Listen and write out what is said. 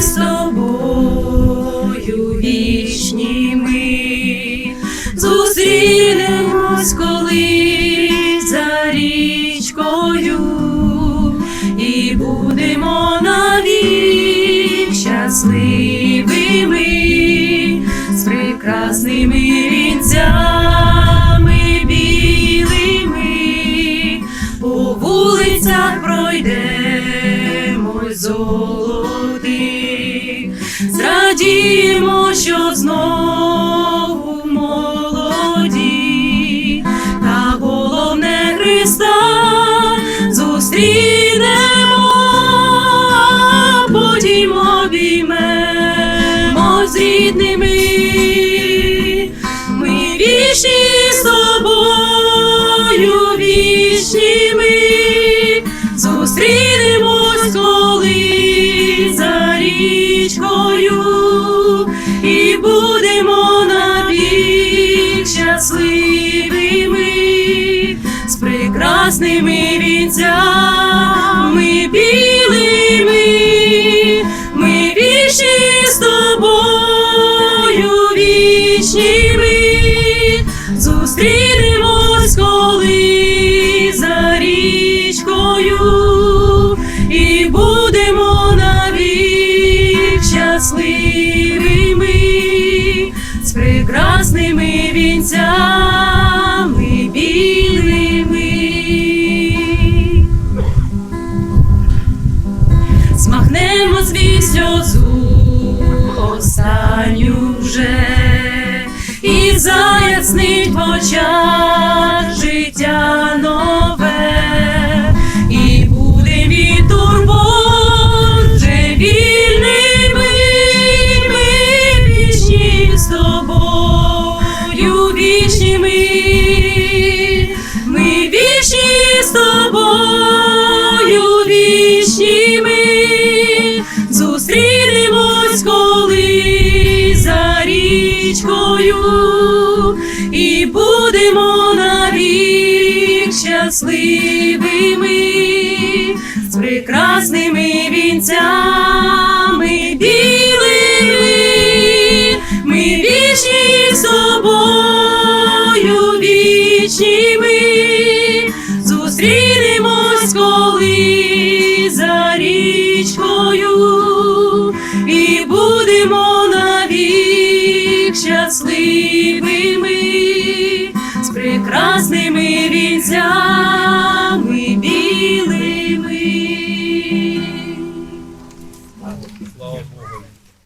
з тобою вічні ми. Зустрінемось колись за річкою і будемо навік щасливими золотих, зрадіємо, що знову молоді, та головне Христа зустрінемо, потім обіймемо з рідними. Ми вічні щасливими з прекрасними вінцями білими. Ми вічні з тобою, вічні зустрінемось коли за річкою і будемо навік щасливими з прекрасними вінцями білими. Змахнемо звій сльозу останню вже, і заяснить в очах річкою, і будемо навік щасливими з прекрасними вінцями білими. Ми вічні з тобою, вічні ми зустрінемось коли за річкою прекрасними вінцями